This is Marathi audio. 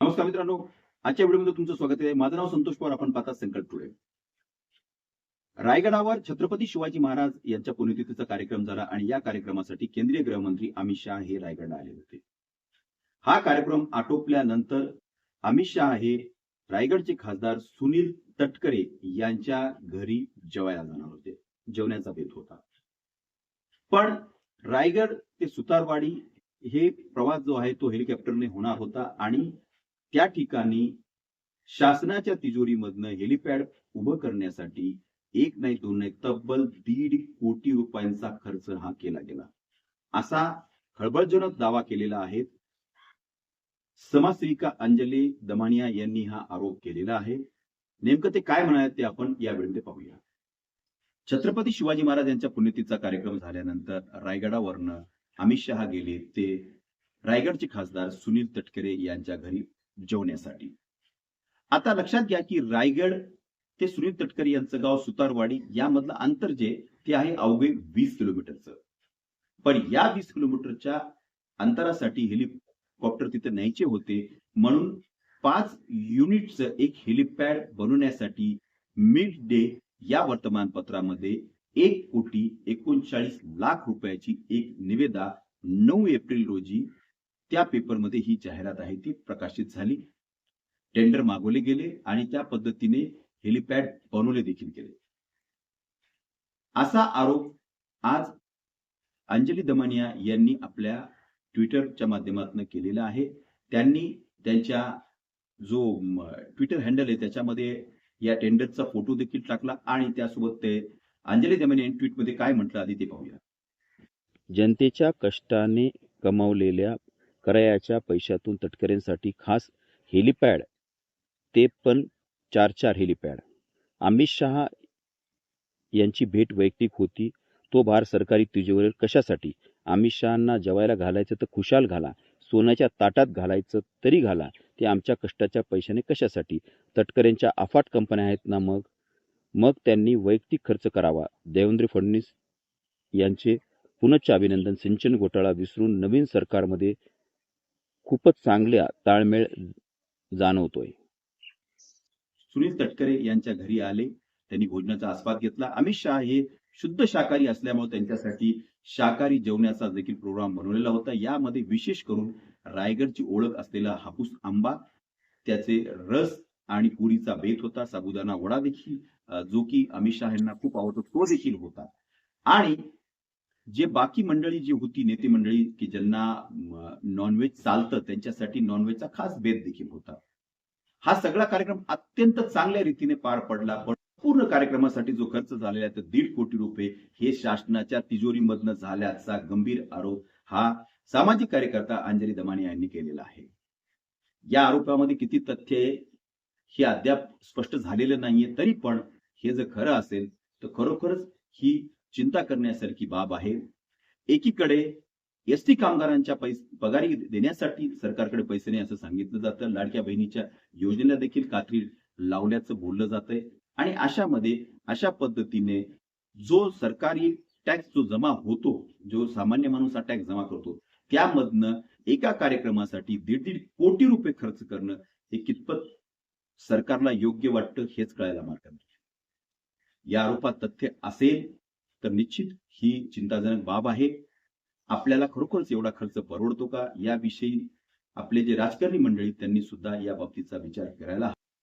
नमस्कार मित्रांनो आजच्या व्हिडिओमध्ये तुमचं स्वागत आहे. माझं नाव संतोष पवार. आपण पाहतात संकल्प टुडे रायगडावर छत्रपती शिवाजी महाराज यांच्या पुण्यतिथीचा कार्यक्रम झाला आणि या कार्यक्रमासाठी केंद्रीय गृहमंत्री अमित शहा हे रायगडला आले होते. हा कार्यक्रम आटोपल्यानंतर अमित शहा हे रायगडचे खासदार सुनील तटकरे यांच्या घरी जेवायला जाणार होते. जेवण्याचा बेत होता. पण रायगड ते सुतारवाडी हे प्रवास जो आहे तो हेलिकॉप्टरने होणार होता आणि त्या ठिकाणी शासनाच्या तिजोरीमधनं हेलिपॅड उभं करण्यासाठी एक नाही दोन नाही तब्बल दीड कोटी रुपयांचा खर्च हा केला गेला. असा खळबळजनक दावा केलेला आहे. समाजसेविका अंजली दमानिया यांनी हा आरोप केलेला आहे. नेमकं ते काय म्हणाले ते आपण या वेळेमध्ये पाहूया. छत्रपती शिवाजी महाराज यांच्या पुण्यतिथीचा कार्यक्रम झाल्यानंतर रायगडावरनं अमित शहा गेले. ते रायगडचे खासदार सुनील तटकरे यांच्या घरी जेवण्यासाठी. आता लक्षात घ्या की रायगड ते सुनील तटकरी यांचं गाव सुतारवाडी यामधलं अंतर जे ते आहे अवघे वीस किलोमीटरचं. पण या वीस किलोमीटरच्या अंतरासाठी हेलिकॉप्टर तिथे न्यायचे होते म्हणून पाच युनिटचं एक हेलिपॅड बनवण्यासाठी मिड डे या वर्तमानपत्रामध्ये एक कोटी एकोणचाळीस लाख रुपयाची एक निवेदा नऊ एप्रिल रोजी त्या पेपरमध्ये ही जाहिरात आहे ती प्रकाशित झाली. टेंडर मागवले गेले आणि त्या पद्धतीने हेलिपॅड बनवले देखील गेले. असा आरोप आज अंजली दमानिया यांनी आपल्या ट्विटरच्या माध्यमातून केलेला आहे. त्यांनी त्यांच्या जो ट्विटर हँडल आहे त्याच्यामध्ये या टेंडरचा फोटो देखील टाकला आणि त्यासोबत ते अंजली दमानिया यांनी ट्विटमध्ये काय म्हटलं आधी ते पाहूया. जनतेच्या कष्टाने कमावलेल्या करायाच्या पैशातून तटकऱ्यांसाठी खास हेलिपॅड ते पण चार चार हेलिपॅड. अमित शहा यांची भेट वैयक्तिक होती. तो भार सरकारी तिजोरीवर कशासाठी? अमित शहांना जेवायला घालायचं तर खुशाल घाला सोन्याच्या ताटात घालायचं तरी घाला ते आमच्या कष्टाच्या पैशाने कशासाठी? तटकऱ्यांच्या अफाट कंपन्या आहेत ना मग? मग त्यांनी वैयक्तिक खर्च करावा. देवेंद्र फडणवीस यांचे पुनश्च अभिनंदन सिंचन घोटाळा विसरून नवीन सरकारमध्ये खूपच चांगल्या ताळमेळ जाणवतोय. सुनील तटकरे यांच्या घरी आले. त्यांनी भोजनाचा आस्वाद घेतला. अमित शाह हे शुद्ध शाकाहारी असल्यामुळे त्यांच्यासाठी शाकाहारी जेवण्याचा देखील प्रोग्राम बनवलेला होता. यामध्ये विशेष करून रायगडची ओळख असलेला हापूस आंबा त्याचे रस आणि पुरीचा बेत होता. साबुदाणा वडा देखील जो की अमित शाह यांना खूप आवडतो तो देखील होता. आणि जे बाकी मंडळी जी होती नेते मंडळी की ज्यांना नॉनव्हेज चालतं त्यांच्यासाठी नॉनव्हेजचा खास भेद देखील होता. हा सगळा कार्यक्रम अत्यंत चांगल्या रीतीने पार पडला पण पूर्ण कार्यक्रमासाठी जो खर्च झालेला आहे तर दीड कोटी रुपये हे शासनाच्या तिजोरीमधनं झाल्याचा गंभीर आरोप हा सामाजिक कार्यकर्ता अंजली दमाने यांनी केलेला आहे. या आरोपामध्ये किती तथ्य हे अद्याप स्पष्ट झालेलं नाहीये तरी पण हे जर खरं असेल तर खरोखरच ही चिंता करण्यासारखी बाब आहे. एकीकडे एस टी कामगारांच्या पगारी देण्यासाठी सरकारकडे पैसे नाही असं सांगितलं जातं. लाडक्या बहिणीच्या योजनेला देखील कात्री लावल्याचं बोललं जातंय. आणि अशामध्ये अशा पद्धतीने जो सरकारी टॅक्स जो जमा होतो जो सामान्य माणूस हा टॅक्स जमा करतो त्यामधनं एका कार्यक्रमासाठी दीड दीड कोटी रुपये खर्च करणं हे कितपत सरकारला योग्य वाटतं हेच कळायला मार्ग नाही. या आरोपात तथ्य असेल तर निश्चित ही चिंताजनक बाब आहे. आपल्याला खरोखरच एवढा खर्च परवडतो का? याविषयी आपले जे राजकारणी मंडळी त्यांनी सुद्धा या बाबतीचा विचार करायला